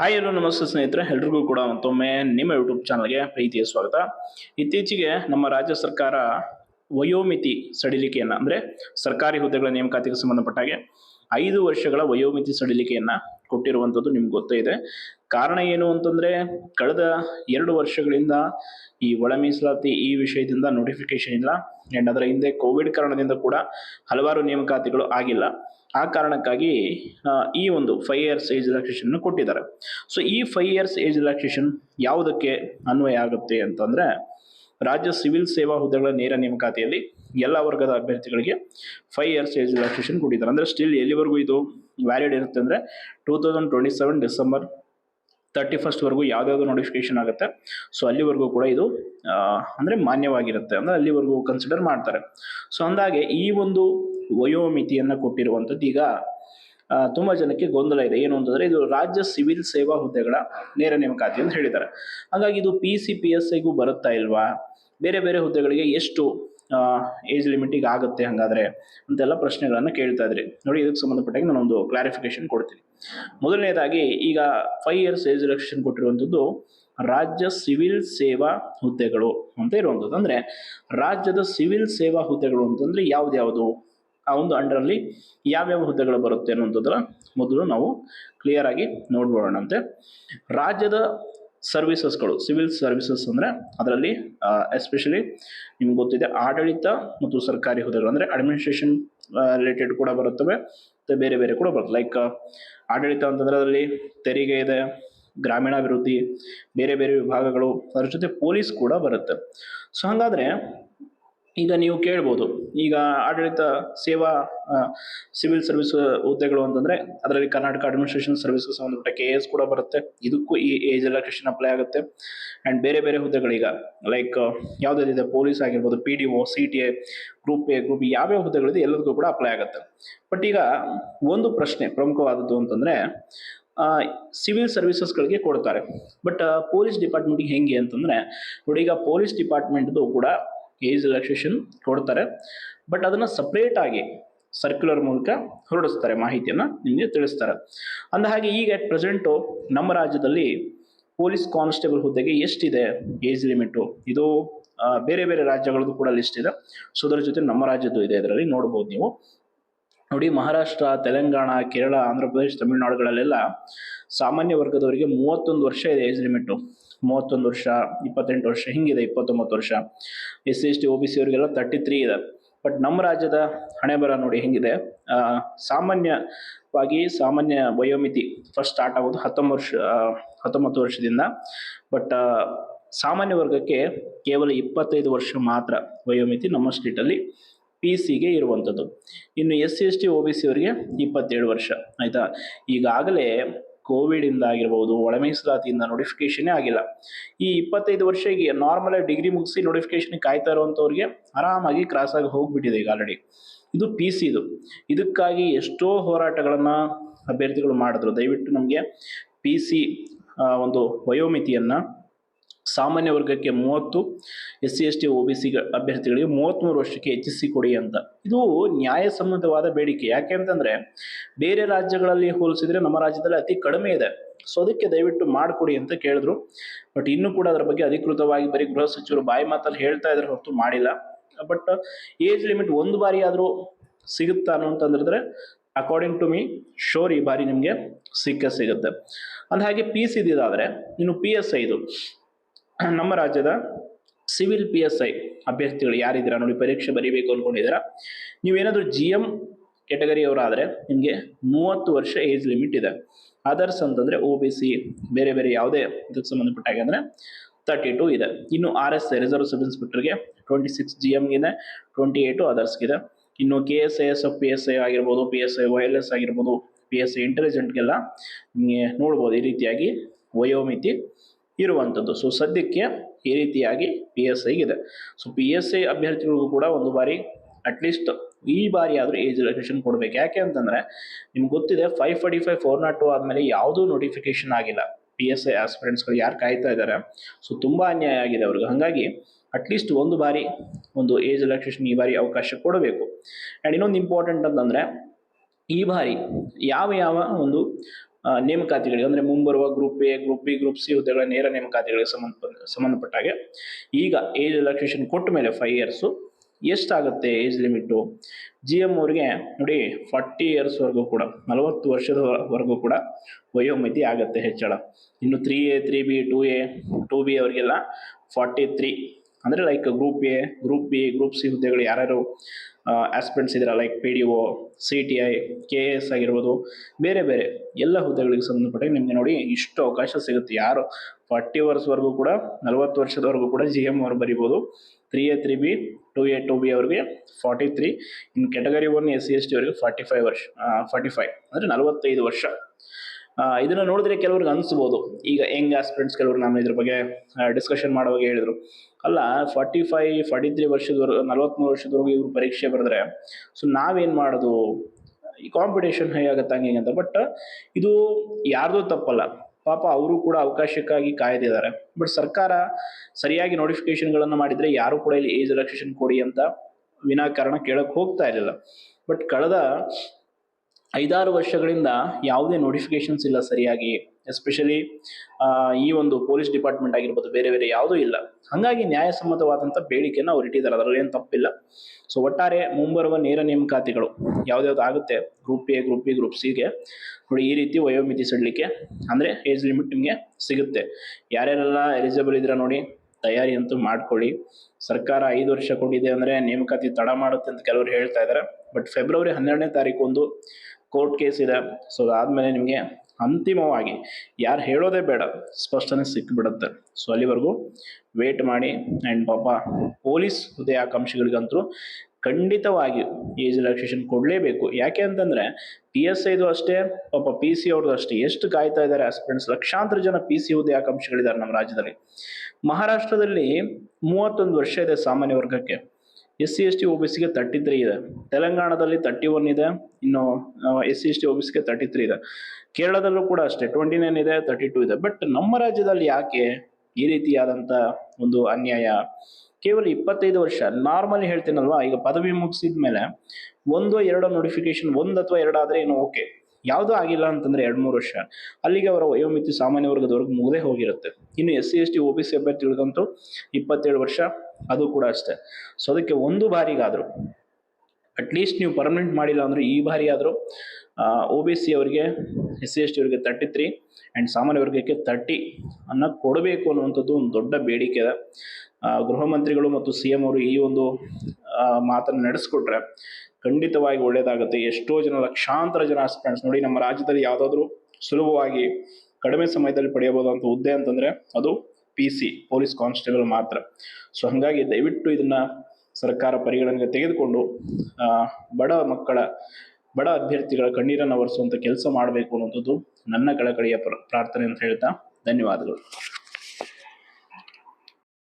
Hi ಎಲ್ಲರೂ, ನಮಸ್ತೆ ಸ್ನೇಹಿತರೆ. ಎಲ್ರಿಗೂ ಕೂಡ ಮತ್ತೊಮ್ಮೆ ನಿಮ್ಮ ಯೂಟ್ಯೂಬ್ ಚಾನಲ್ಗೆ ಪ್ರೀತಿಯ ಸ್ವಾಗತ. ಇತ್ತೀಚೆಗೆ ನಮ್ಮ ರಾಜ್ಯ ಸರ್ಕಾರ ವಯೋಮಿತಿ ಸಡಿಲಿಕೆಯನ್ನು, ಅಂದರೆ ಸರ್ಕಾರಿ ಹುದ್ದೆಗಳ ನೇಮಕಾತಿಗೆ ಸಂಬಂಧಪಟ್ಟ ಹಾಗೆ ಐದು ವರ್ಷಗಳ ವಯೋಮಿತಿ ಸಡಿಲಿಕೆಯನ್ನು ಕೊಟ್ಟಿರುವಂಥದ್ದು ನಿಮ್ಗೆ ಗೊತ್ತೇ ಇದೆ. ಕಾರಣ ಏನು ಅಂತಂದರೆ, ಕಳೆದ ಎರಡು ವರ್ಷಗಳಿಂದ ಈ ಒಳ ಮೀಸಲಾತಿ ಈ ವಿಷಯದಿಂದ ನೋಟಿಫಿಕೇಶನ್ ಇಲ್ಲ. ಆ್ಯಂಡ್ ಅದರ ಹಿಂದೆ ಕೋವಿಡ್ ಕಾರಣದಿಂದ ಕೂಡ ಹಲವಾರು ನೇಮಕಾತಿಗಳು ಆಗಿಲ್ಲ. ಆ ಕಾರಣಕ್ಕಾಗಿ ಈ ಒಂದು ಫೈವ್ ಇಯರ್ಸ್ ಏಜ್ ರಿಲ್ಯಾಕ್ಸೇಷನ್ ಕೊಟ್ಟಿದ್ದಾರೆ. ಸೊ ಈ ಫೈವ್ ಇಯರ್ಸ್ ಏಜ್ ರಿಲ್ಯಾಕ್ಸೇಷನ್ ಯಾವುದಕ್ಕೆ ಅನ್ವಯ ಆಗುತ್ತೆ ಅಂತಂದ್ರೆ, ರಾಜ್ಯ ಸಿವಿಲ್ ಸೇವಾ ಹುದ್ದೆಗಳ ನೇರ ನೇಮಕಾತಿಯಲ್ಲಿ ಎಲ್ಲ ವರ್ಗದ ಅಭ್ಯರ್ಥಿಗಳಿಗೆ ಫೈವ್ ಇಯರ್ಸ್ ಏಜ್ ರಿಲ್ಯಾಕ್ಸೇಷನ್ ಕೊಟ್ಟಿದ್ದಾರೆ. ಅಂದ್ರೆ ಸ್ಟಿಲ್ ಎಲ್ಲಿವರೆಗೂ ಇದು ವ್ಯಾಲಿಡ್ ಇರುತ್ತೆ ಅಂದ್ರೆ two thousand twenty seven December thirty ಫಸ್ಟ್ವರೆಗೂ ಯಾವ್ದಾದ್ರು ನೋಟಿಫಿಕೇಶನ್ ಆಗುತ್ತೆ. ಸೊ ಅಲ್ಲಿವರೆಗೂ ಕೂಡ ಇದು ಅಂದ್ರೆ ಮಾನ್ಯವಾಗಿರುತ್ತೆ. ಅಂದ್ರೆ ಅಲ್ಲಿವರೆಗೂ ಕನ್ಸಿಡರ್ ಮಾಡ್ತಾರೆ. ಸೊ ಅಂದಾಗೆ ಈ ಒಂದು ವಯೋಮಿತಿಯನ್ನು ಕೊಟ್ಟಿರುವಂಥದ್ದು. ಈಗ ತುಂಬ ಜನಕ್ಕೆ ಗೊಂದಲ ಇದೆ. ಏನು ಅಂತಂದ್ರೆ, ಇದು ರಾಜ್ಯ ಸಿವಿಲ್ ಸೇವಾ ಹುದ್ದೆಗಳ ನೇರ ನೇಮಕಾತಿ ಅಂತ ಹೇಳಿದ್ದಾರೆ. ಹಾಗಾಗಿ ಇದು ಪಿ ಸಿ ಪಿ ಎಸ್ ಐಗೂ ಬರುತ್ತಾ ಇಲ್ವಾ? ಬೇರೆ ಬೇರೆ ಹುದ್ದೆಗಳಿಗೆ ಎಷ್ಟು ಏಜ್ ಲಿಮಿಟಿಗೆ ಆಗುತ್ತೆ ಹಂಗಾದ್ರೆ ಅಂತೆಲ್ಲ ಪ್ರಶ್ನೆಗಳನ್ನು ಕೇಳ್ತಾ ಇದ್ರಿ. ನೋಡಿ, ಇದಕ್ಕೆ ಸಂಬಂಧಪಟ್ಟಾಗ ನಾನೊಂದು ಕ್ಲಾರಿಫಿಕೇಶನ್ ಕೊಡ್ತೀನಿ. ಮೊದಲನೇದಾಗಿ, ಈಗ ಫೈವ್ ಇಯರ್ಸ್ ಏಜ್ ರಿಲೆಕ್ಷನ್ ಕೊಟ್ಟಿರುವಂಥದ್ದು ರಾಜ್ಯ ಸಿವಿಲ್ ಸೇವಾ ಹುದ್ದೆಗಳು ಅಂತ ಇರುವಂಥದ್ದು. ಅಂದ್ರೆ, ರಾಜ್ಯದ ಸಿವಿಲ್ ಸೇವಾ ಹುದ್ದೆಗಳು ಅಂತಂದ್ರೆ ಯಾವ್ದ್ಯಾವುದು ಆ ಒಂದು ಅಂಡರಲ್ಲಿ ಯಾವ್ಯಾವ ಹುದ್ದೆಗಳು ಬರುತ್ತೆ ಅನ್ನುವಂಥದ್ರ ಮೊದಲು ನಾವು ಕ್ಲಿಯರ್ ಆಗಿ ನೋಡ್ಬೋಣಂತೆ ರಾಜ್ಯದ ಸರ್ವಿಸಸ್ಗಳು ಸಿವಿಲ್ ಸರ್ವಿಸಸ್ ಅಂದರೆ ಅದರಲ್ಲಿ ಎಸ್ಪೆಷಲಿ ನಿಮ್ಗೆ ಗೊತ್ತಿದೆ ಆಡಳಿತ ಮತ್ತು ಸರ್ಕಾರಿ ಹುದ್ದೆಗಳು ಅಂದರೆ ಅಡ್ಮಿನಿಸ್ಟ್ರೇಷನ್ ರಿಲೇಟೆಡ್ ಕೂಡ ಬರುತ್ತವೆ, ಮತ್ತು ಬೇರೆ ಬೇರೆ ಕೂಡ ಬರುತ್ತೆ. ಲೈಕ್ ಆಡಳಿತ ಅಂತಂದರೆ ಅದರಲ್ಲಿ ತೆರಿಗೆ ಇದೆ, ಗ್ರಾಮೀಣಾಭಿವೃದ್ಧಿ, ಬೇರೆ ಬೇರೆ ವಿಭಾಗಗಳು, ಅದ್ರ ಜೊತೆ ಪೊಲೀಸ್ ಕೂಡ ಬರುತ್ತೆ. ಸೊ ಹಾಗಾದರೆ ಈಗ ನೀವು ಕೇಳ್ಬೋದು. ಈಗ ಆಡಳಿತ ಸೇವಾ ಸಿವಿಲ್ ಸರ್ವಿಸ್ ಹುದ್ದೆಗಳು ಅಂತಂದ್ರೆ ಅದರಲ್ಲಿ ಕರ್ನಾಟಕ ಅಡ್ಮಿನಿಸ್ಟ್ರೇಷನ್ ಸರ್ವಿಸ್ ಸಂಬಂಧಪಟ್ಟ ಕೆ ಎಸ್ ಕೂಡ ಬರುತ್ತೆ. ಇದಕ್ಕೂ ಈ ಏಜ್ ರಿಲ್ಯಾಕ್ಸೇಷನ್ ಅಪ್ಲೈ ಆಗುತ್ತೆ. ಆ್ಯಂಡ್ ಬೇರೆ ಬೇರೆ ಹುದ್ದೆಗಳೀಗ ಲೈಕ್ ಯಾವುದಿದೆ ಪೊಲೀಸ್ ಆಗಿರ್ಬೋದು P D O C T A group A group ಯಾವ್ಯಾವ ಹುದ್ದೆಗಳಿದೆ ಎಲ್ಲದಕ್ಕೂ ಕೂಡ ಅಪ್ಲೈ ಆಗುತ್ತೆ. ಬಟ್ ಈಗ ಒಂದು ಪ್ರಶ್ನೆ ಪ್ರಮುಖವಾದದ್ದು ಅಂತಂದ್ರೆ ಸಿವಿಲ್ ಸರ್ವಿಸಸ್ಗಳಿಗೆ ಕೊಡ್ತಾರೆ. ಬಟ್ ಪೊಲೀಸ್ ಡಿಪಾರ್ಟ್ಮೆಂಟ್ಗೆ ಹೆಂಗೆ ಅಂತಂದ್ರೆ, ನೋಡಿ ಈಗ ಪೊಲೀಸ್ ಡಿಪಾರ್ಟ್ಮೆಂಟ್ದು ಕೂಡ ಏಜ್ ರಿಲ್ಯಾಕ್ಸೇಷನ್ ಕೊಡ್ತಾರೆ. ಬಟ್ ಅದನ್ನು ಸಪ್ರೇಟಾಗಿ ಸರ್ಕ್ಯುಲರ್ ಮೂಲಕ ಹೊರಡಿಸ್ತಾರೆ, ಮಾಹಿತಿಯನ್ನು ನಿಮಗೆ ತಿಳಿಸ್ತಾರೆ. ಅಂದ ಹಾಗೆ ಈಗ ಅಟ್ ಪ್ರೆಸೆಂಟು ನಮ್ಮ ರಾಜ್ಯದಲ್ಲಿ ಪೊಲೀಸ್ ಕಾನ್ಸ್ಟೇಬಲ್ ಹುದ್ದೆಗೆ ಎಷ್ಟಿದೆ ಏಜ್ ಲಿಮಿಟು ಇದು ಬೇರೆ ಬೇರೆ ರಾಜ್ಯಗಳದ್ದು ಕೂಡ ಲಿಸ್ಟ್ ಇದೆ. ಸೊ ಅದರ ಜೊತೆ ನಮ್ಮ ರಾಜ್ಯದ್ದು ಇದೆ ಇದರಲ್ಲಿ ನೋಡ್ಬೋದು ನೀವು. ನೋಡಿ, ಮಹಾರಾಷ್ಟ್ರ, ತೆಲಂಗಾಣ, ಕೇರಳ, ಆಂಧ್ರ ಪ್ರದೇಶ, ತಮಿಳುನಾಡುಗಳಲ್ಲೆಲ್ಲ ಸಾಮಾನ್ಯ ವರ್ಗದವರಿಗೆ ಮೂವತ್ತೊಂದು ವರ್ಷ ಇದೆ ಏಜ್ ಲಿಮಿಟು ಮೂವತ್ತೊಂದು ವರ್ಷ, ಇಪ್ಪತ್ತೆಂಟು ವರ್ಷ, ಹಿಂಗಿದೆ ಇಪ್ಪತ್ತೊಂಬತ್ತು ವರ್ಷ. S C, S T O B C ಅವರಿಗೆಲ್ಲ ತರ್ಟಿ ತ್ರೀ ಇದೆ. ಬಟ್ ನಮ್ಮ ರಾಜ್ಯದ ಹಣೆ ಬರ ನೋಡಿ ಹೆಂಗಿದೆ ಸಾಮಾನ್ಯವಾಗಿ ಸಾಮಾನ್ಯ ವಯೋಮಿತಿ ಫಸ್ಟ್ ಸ್ಟಾರ್ಟ್ ಆಗೋದು ಹತ್ತೊಂಬತ್ತು ವರ್ಷ ಹತ್ತೊಂಬತ್ತು ವರ್ಷದಿಂದ. ಬಟ್ ಸಾಮಾನ್ಯ ವರ್ಗಕ್ಕೆ ಕೇವಲ ಇಪ್ಪತ್ತೈದು ವರ್ಷ ಮಾತ್ರ ವಯೋಮಿತಿ ನಮ್ಮ ಸ್ಟೇಟಲ್ಲಿ ಪಿ ಸಿಗೆ ಇರುವಂಥದ್ದು ಇನ್ನು S C, S T O B C ಅವರಿಗೆ ಇಪ್ಪತ್ತೇಳು ವರ್ಷ, ಆಯಿತಾ? ಈಗಾಗಲೇ ಕೋವಿಡಿಂದ ಆಗಿರ್ಬೋದು ಒಳ ಮೀಸಲಾತಿಯಿಂದ ನೋಟಿಫಿಕೇಶನೇ ಆಗಿಲ್ಲ. ಈ ಇಪ್ಪತ್ತೈದು ವರ್ಷ ಈಗ ನಾರ್ಮಲ್ ಡಿಗ್ರಿ ಮುಗಿಸಿ ನೋಟಿಫಿಕೇಶನ್ ಕಾಯ್ತಾ ಇರುವಂಥವ್ರಿಗೆ ಆರಾಮಾಗಿ ಕ್ರಾಸ್ ಆಗಿ ಹೋಗ್ಬಿಟ್ಟಿದೆ ಈಗ ಆಲ್ರೆಡಿ ಇದು ಪಿ ಸಿ ಇದು. ಇದಕ್ಕಾಗಿ ಎಷ್ಟೋ ಹೋರಾಟಗಳನ್ನು ಅಭ್ಯರ್ಥಿಗಳು ಮಾಡಿದ್ರು. ದಯವಿಟ್ಟು ನಮಗೆ ಪಿ ಸಿ ಒಂದು ವಯೋಮಿತಿಯನ್ನು ಸಾಮಾನ್ಯ ವರ್ಗಕ್ಕೆ ಮೂವತ್ತು, S C S T, O B C ಅಭ್ಯರ್ಥಿಗಳಿಗೆ ಮೂವತ್ತ್ಮೂರು ವರ್ಷಕ್ಕೆ ಹೆಚ್ಚಿಸಿ ಕೊಡಿ ಅಂತ. ಇದು ನ್ಯಾಯಸಮ್ಮತವಾದ ಬೇಡಿಕೆ. ಯಾಕೆ ಅಂತಂದ್ರೆ, ಬೇರೆ ರಾಜ್ಯಗಳಲ್ಲಿ ಹೋಲಿಸಿದ್ರೆ ನಮ್ಮ ರಾಜ್ಯದಲ್ಲಿ ಅತಿ ಕಡಿಮೆ ಇದೆ. ಸೊ ಅದಕ್ಕೆ ದಯವಿಟ್ಟು ಮಾಡಿಕೊಡಿ ಅಂತ ಕೇಳಿದ್ರು. ಬಟ್ ಇನ್ನೂ ಕೂಡ ಅದರ ಬಗ್ಗೆ ಅಧಿಕೃತವಾಗಿ ಬರೀ ಗೃಹ ಸಚಿವರು ಬಾಯಿ ಮಾತಲ್ಲಿ ಹೇಳ್ತಾ ಇದ್ರೆ ಹೊರತು ಮಾಡಿಲ್ಲ. ಬಟ್ ಏಜ್ ಲಿಮಿಟ್ ಒಂದು ಬಾರಿ ಆದರೂ ಸಿಗುತ್ತಾ ಅಂತಂದ್ರೆ ಅಕಾರ್ಡಿಂಗ್ ಟು ಮೀ ಶೋರ್ ಈ ಬಾರಿ ನಿಮಗೆ ಸಿಕ್ಕ ಸಿಗುತ್ತೆ. ಅಂದ ಹಾಗೆ ಪಿ ಸಿ ಇದಾದರೆ, ಇನ್ನು ಪಿ ಎಸ್ ಐದು. ನಮ್ಮ ರಾಜ್ಯದ ಸಿವಿಲ್ ಪಿ ಎಸ್ ಐ ಅಭ್ಯರ್ಥಿಗಳು ಯಾರಿದ್ದೀರಾ ನೋಡಿ, ಪರೀಕ್ಷೆ ಬರೀಬೇಕು ಅಂದ್ಕೊಂಡಿದ್ದೀರಾ ನೀವೇನಾದರೂ ಜಿ ಎಂ ಕೆಟಗರಿಯವರಾದರೆ ನಿಮಗೆ ಮೂವತ್ತು ವರ್ಷ ಏಜ್ ಲಿಮಿಟ್ ಇದೆ. ಅದರ್ಸ್ ಅಂತಂದರೆ ಒ ಬಿ ಸಿ ಬೇರೆ ಬೇರೆ ಯಾವುದೇ ಇದಕ್ಕೆ ಸಂಬಂಧಪಟ್ಟ ಹಾಗೆ ಅಂದರೆ ತರ್ಟಿ ಟು ಇದೆ. ಇನ್ನು R S I reserve sub ಇನ್ಸ್ಪೆಕ್ಟರ್ಗೆ twenty six G ಎಮ್ಗಿದೆ ಟ್ವೆಂಟಿ ಏಯ್ಟು ಅದರ್ಸ್ಗಿದೆ ಇನ್ನು K S I S F P S I ಆಗಿರ್ಬೋದು ಪಿ ಎಸ್ ಐ ವೈರ್ಲೆಸ್ ಆಗಿರ್ಬೋದು ಪಿ ಎಸ್ ಐ ಇಂಟೆಲಿಜೆಂಟ್ಗೆಲ್ಲ ನಿಮಗೆ ನೋಡ್ಬೋದು ಈ ರೀತಿಯಾಗಿ ವಯೋಮಿತಿ. ಇರುವಂಥದ್ದು ಸೊ ಸದ್ಯಕ್ಕೆ ಈ ರೀತಿಯಾಗಿ ಪಿ ಎಸ್ ಐಗಿದೆ ಸೊ ಪಿ ಎಸ್ ಐ ಅಭ್ಯರ್ಥಿಗಳಿಗೂ ಕೂಡ ಒಂದು ಬಾರಿ ಅಟ್ಲೀಸ್ಟ್ ಈ ಬಾರಿ ಆದರೂ ಏಜ್ ರಿಲ್ಯಾಕ್ಸೇಷನ್ ಕೊಡಬೇಕು. ಯಾಕೆ ಅಂತಂದರೆ ನಿಮ್ಗೆ ಗೊತ್ತಿದೆ five forty five four naught two ಆದಮೇಲೆ ಯಾವುದೂ ನೋಟಿಫಿಕೇಶನ್ ಆಗಿಲ್ಲ. ಪಿ ಎಸ್ ಐ ಆಸ್ಪಿರೆಂಟ್ಸ್ಗಳು ಯಾರು ಕಾಯ್ತಾ ಇದ್ದಾರೆ. ಸೊ ತುಂಬ ಅನ್ಯಾಯ ಆಗಿದೆ ಅವ್ರಿಗೆ. ಹಾಗಾಗಿ ಅಟ್ಲೀಸ್ಟ್ ಒಂದು ಬಾರಿ ಒಂದು ಏಜ್ ರಿಲ್ಯಾಕ್ಸೇಷನ್ ಈ ಬಾರಿ ಅವಕಾಶ ಕೊಡಬೇಕು. ಆ್ಯಂಡ್ ಇನ್ನೊಂದು ಇಂಪಾರ್ಟೆಂಟ್ ಅಂತಂದರೆ ಈ ಬಾರಿ ಯಾವ ಯಾವ ಒಂದು ನೇಮಕಾತಿಗಳಿಗೆ, ಅಂದ್ರೆ ಮುಂಬರುವ group A group B group C ಹುದ್ದೆಗಳ ನೇರ ನೇಮಕಾತಿಗಳಿಗೆ ಸಂಬಂಧ, ಸಂಬಂಧಪಟ್ಟ ಹಾಗೆ. ಈಗ ಏಜ್ ರಿಲ್ಯಾಕ್ಸೇಷನ್ ಕೊಟ್ಟ ಮೇಲೆ ಫೈವ್ ಇಯರ್ಸು ಎಷ್ಟಾಗುತ್ತೆ ಏಜ್ ಲಿಮಿಟು ಜಿ ಎಂ ಅವ್ರಿಗೆ ನೋಡಿ ಫಾರ್ಟಿ ಇಯರ್ಸ್ವರೆಗೂ ಕೂಡ, ನಲವತ್ತು ವರ್ಷದವರೆಗೂ ಕೂಡ ವಯೋಮಿತಿ ಆಗುತ್ತೆ ಹೆಚ್ಚಳ. ಇನ್ನು three A three B two A two B ಅವರಿಗೆಲ್ಲ ಫಾರ್ಟಿ ತ್ರೀ ಅಂದರೆ like group A group B group C ಹುದ್ದೆಗಳು ಯಾರ್ಯಾರು ಆಸ್ಪಿರೆಂಟ್ಸ್ ಇದ್ದಾರೆ like P D O C T I K A S ಆಗಿರ್ಬೋದು, ಬೇರೆ ಬೇರೆ ಎಲ್ಲ ಹುದ್ದೆಗಳಿಗೆ ಸಂಬಂಧಪಟ್ಟ ನಿಮಗೆ ನೋಡಿ ಇಷ್ಟು ಅವಕಾಶ ಸಿಗುತ್ತೆ. ಯಾರು ಫಾರ್ಟಿ ವರ್ಸ್ವರೆಗೂ ಕೂಡ, ನಲವತ್ತು ವರ್ಷದವರೆಗೂ ಕೂಡ ಜಿ ಎಂ ಅವರು ಬರಿಬೋದು. Three A three B two A two B ಅವ್ರಿಗೆ forty three in category one S C S T ಅವರಿಗೆ ಫಾರ್ಟಿ ಫೈವ್ ವರ್ಷ ಫಾರ್ಟಿ ಫೈವ್ ಅಂದರೆ ನಲವತ್ತೈದು ವರ್ಷ. ಇದನ್ನು ನೋಡಿದ್ರೆ ಕೆಲವ್ರಿಗೆ ಅನಿಸ್ಬೋದು. ಈಗ ಯಂಗ್ ಆಸ್ಪಿರೆಂಟ್ಸ್ ಕೆಲವರು ನಾನು ಇದ್ರ ಬಗ್ಗೆ ಡಿಸ್ಕಷನ್ ಮಾಡುವಾಗ ಹೇಳಿದ್ರು. ಅಲ್ಲ ಫಾರ್ಟಿ ಫೈವ್ ಫಾರ್ಟಿ ತ್ರೀ ವರ್ಷದವರೆಗೂ ನಲವತ್ತ್ಮೂರು ವರ್ಷದವರೆಗೂ ಇವರು ಪರೀಕ್ಷೆ ಬರೆದ್ರೆ ಸೊ ನಾವೇನು ಮಾಡೋದು? ಈ ಕಾಂಪಿಟೇಷನ್ ಹೇಗಾಗತ್ತೆ ಹಂಗೆ ಹಿಂಗೆ ಅಂತ. ಬಟ್ ಇದು ಯಾರ್ದೋ ತಪ್ಪಲ್ಲ. ಪಾಪ ಅವರು ಕೂಡ ಅವಕಾಶಕ್ಕಾಗಿ ಕಾಯ್ದಿದ್ದಾರೆ. ಬಟ್ ಸರ್ಕಾರ ಸರಿಯಾಗಿ ನೋಟಿಫಿಕೇಶನ್ಗಳನ್ನು ಮಾಡಿದ್ರೆ ಯಾರು ಕೂಡ ಇಲ್ಲಿ ಏಜ್ ರಿಲ್ಯಾಕ್ಸೇಷನ್ ಕೊಡಿ ಅಂತ ವಿನಾಕಾರಣ ಕೇಳಕ್ ಹೋಗ್ತಾ ಇರಲಿಲ್ಲ. ಬಟ್ ಕಳೆದ ಐದಾರು ವರ್ಷಗಳಿಂದ ಯಾವುದೇ ನೋಟಿಫಿಕೇಶನ್ಸ್ ಇಲ್ಲ ಸರಿಯಾಗಿ. ಎಸ್ಪೆಷಲಿ ಈ ಒಂದು ಪೊಲೀಸ್ ಡಿಪಾರ್ಟ್ಮೆಂಟ್ ಆಗಿರ್ಬೋದು ಬೇರೆ ಬೇರೆ ಯಾವುದೂ ಇಲ್ಲ. ಹಾಗಾಗಿ ನ್ಯಾಯಸಮ್ಮತವಾದಂಥ ಬೇಡಿಕೆಯನ್ನು ಅವ್ರು ಇಟ್ಟಿದ್ದಾರೆ. ಅದರಲ್ಲಿ ಏನು ತಪ್ಪಿಲ್ಲ. ಸೊ ಒಟ್ಟಾರೆ ಮುಂಬರುವ ನೇರ ನೇಮಕಾತಿಗಳು ಯಾವ್ದ್ಯಾವ್ದು ಆಗುತ್ತೆ? Group A group B group ಸಿಗೆ ನೋಡಿ ಈ ರೀತಿ ವಯೋಮಿತಿ ಸಡಲಿಕ್ಕೆ ಅಂದರೆ ಏಜ್ ಲಿಮಿಟ್ ನಿಮಗೆ ಸಿಗುತ್ತೆ. ಯಾರ್ಯಾರೆಲ್ಲ ಎಲಿಜಿಬಲ್ ಇದ್ರೆ ನೋಡಿ ತಯಾರಿ ಅಂತೂ ಮಾಡ್ಕೊಳ್ಳಿ. ಸರ್ಕಾರ ಐದು ವರ್ಷ ಕೊಟ್ಟಿದೆ ಅಂದರೆ ನೇಮಕಾತಿ ತಡ ಮಾಡುತ್ತೆ ಅಂತ ಕೆಲವರು ಹೇಳ್ತಾ ಇದ್ದಾರೆ ಬಟ್ ಫೆಬ್ರವರಿ ಹನ್ನೆರಡನೇ ತಾರೀಕು ಒಂದು ಕೋರ್ಟ್ ಕೇಸ್ ಇದೆ. ಸೊ ಅದಾದಮೇಲೆ ನಿಮಗೆ ಅಂತಿಮವಾಗಿ ಯಾರು ಹೇಳೋದೇ ಬೇಡ, ಸ್ಪಷ್ಟನೆ ಸಿಕ್ಬಿಡುತ್ತೆ. ಸೊ ಅಲ್ಲಿವರೆಗೂ ವೇಟ್ ಮಾಡಿ ಆ್ಯಂಡ್ ಪಾಪ ಪೊಲೀಸ್ ಹುದ್ದೆ ಆಕಾಂಕ್ಷಿಗಳಿಗಂತರೂ ಖಂಡಿತವಾಗಿ ಏಜ್ ರಿಲ್ಯಾಕ್ಸೇಷನ್ ಕೊಡಲೇಬೇಕು. ಯಾಕೆ ಅಂತಂದರೆ ಪಿ ಎಸ್ ಐದು ಅಷ್ಟೇ, ಪಾಪ ಪಿ ಸಿ ಅವ್ರದ್ದು ಅಷ್ಟೇ. ಎಷ್ಟು ಕಾಯ್ತಾ ಇದ್ದಾರೆ ಆಸ್ಪಿರೆಂಟ್ಸ್ ಲಕ್ಷಾಂತರ ಜನ ಪಿ ಸಿ ಹುದ್ದೆ ಆಕಾಂಕ್ಷಿಗಳಿದ್ದಾರೆ ನಮ್ಮ ರಾಜ್ಯದಲ್ಲಿ. ಮಹಾರಾಷ್ಟ್ರದಲ್ಲಿ ಮೂವತ್ತೊಂದು ವರ್ಷ ಇದೆ ಸಾಮಾನ್ಯ ವರ್ಗಕ್ಕೆ. S C S T O B ಸಿಗೆ ತರ್ಟಿ ತ್ರೀ ಇದೆ. ತೆಲಂಗಾಣದಲ್ಲಿ ತರ್ಟಿ ಒನ್ ಇದೆ ಇನ್ನು S C S T O B ಸಿಗೆ ತರ್ಟಿ ತ್ರೀ ಇದೆ. ಕೇರಳದಲ್ಲೂ ಕೂಡ ಅಷ್ಟೇ. ಟ್ವೆಂಟಿ ನೈನ್ ಇದೆ, ತರ್ಟಿ ಟೂ ಇದೆ. ಬಟ್ ನಮ್ಮ ರಾಜ್ಯದಲ್ಲಿ ಯಾಕೆ ಈ ರೀತಿಯಾದಂಥ ಒಂದು ಅನ್ಯಾಯ? ಕೇವಲ ಇಪ್ಪತ್ತೈದು ವರ್ಷ. ನಾರ್ಮಲಿ ಹೇಳ್ತೀನಲ್ವಾ? ಈಗ ಪದವಿ ಮುಗಿಸಿದ ಮೇಲೆ ಒಂದು ಎರಡು ನೋಟಿಫಿಕೇಶನ್ ಒಂದು ಅಥವಾ ಎರಡಾದರೆ ಏನು ಓಕೆ? ಯಾವುದೂ ಆಗಿಲ್ಲ ಅಂತಂದ್ರೆ ಎರಡು ಮೂರು ವರ್ಷ. ಅಲ್ಲಿಗೆ ಅವರ ವಯೋಮಿತಿ ಸಾಮಾನ್ಯ ವರ್ಗದವರೆಗೂ ಮುಗದೇ ಹೋಗಿರುತ್ತೆ. ಇನ್ನು S C S T O B C ಅಭ್ಯರ್ಥಿಗಳಿಗಂತೂ ಇಪ್ಪತ್ತೇಳು ವರ್ಷ. ಅದು ಕೂಡ ಅಷ್ಟೇ. ಸೊ ಅದಕ್ಕೆ ಒಂದು ಬಾರಿಗಾದರೂ ಅಟ್ಲೀಸ್ಟ್ ನೀವು ಪರ್ಮನೆಂಟ್ ಮಾಡಿಲ್ಲ ಅಂದ್ರೆ ಈ ಬಾರಿ ಆದರೂ ಒ ಬಿ ಸಿ ಅವರಿಗೆ ಎಸ್ ಸಿ ಎಸ್ ಟಿ ಅವರಿಗೆ ತರ್ಟಿ ತ್ರೀ ಆ್ಯಂಡ್ ಸಾಮಾನ್ಯ ವರ್ಗಕ್ಕೆ ತರ್ಟಿ ಅನ್ನ ಕೊಡಬೇಕು ಅನ್ನುವಂಥದ್ದು ಒಂದು ದೊಡ್ಡ ಬೇಡಿಕೆ ಇದೆ. ಗೃಹ ಮಂತ್ರಿಗಳು ಮತ್ತು ಸಿ ಎಂ ಅವರು ಈ ಒಂದು ಮಾತನ್ನು ನಡೆಸ್ಕೊಟ್ರೆ ಖಂಡಿತವಾಗಿ ಒಳ್ಳೆಯದಾಗುತ್ತೆ ಎಷ್ಟೋ ಜನ, ಲಕ್ಷಾಂತರ ಜನ ಆಸ್ಪಿರೆಂಟ್ಸ್ ನೋಡಿ ನಮ್ಮ ರಾಜ್ಯದಲ್ಲಿ ಯಾವುದಾದ್ರೂ ಸುಲಭವಾಗಿ ಕಡಿಮೆ ಸಮಯದಲ್ಲಿ ಪಡೆಯಬಹುದಂತ ಹುದ್ದೆ ಅಂತಂದ್ರೆ ಅದು ಪಿ ಸಿ, ಪೊಲೀಸ್ ಕಾನ್ಸ್ಟೇಬಲ್ ಮಾತ್ರ. ಸೊ ಹಾಗಾಗಿ ದಯವಿಟ್ಟು ಇದನ್ನ ಸರ್ಕಾರ ಪರಿಗಣನೆಗೆ ತೆಗೆದುಕೊಂಡು ಬಡ ಮಕ್ಕಳ, ಬಡ ಅಭ್ಯರ್ಥಿಗಳ ಕಣ್ಣೀರನ್ನು ಒರೆಸುವಂಥ ಕೆಲಸ ಮಾಡಬೇಕು ಅನ್ನೋಂಥದ್ದು ನನ್ನ ಕಳಕಳಿಯ ಪ್ರ- ಪ್ರಾರ್ಥನೆ ಅಂತ ಹೇಳ್ತಾ ಧನ್ಯವಾದಗಳು.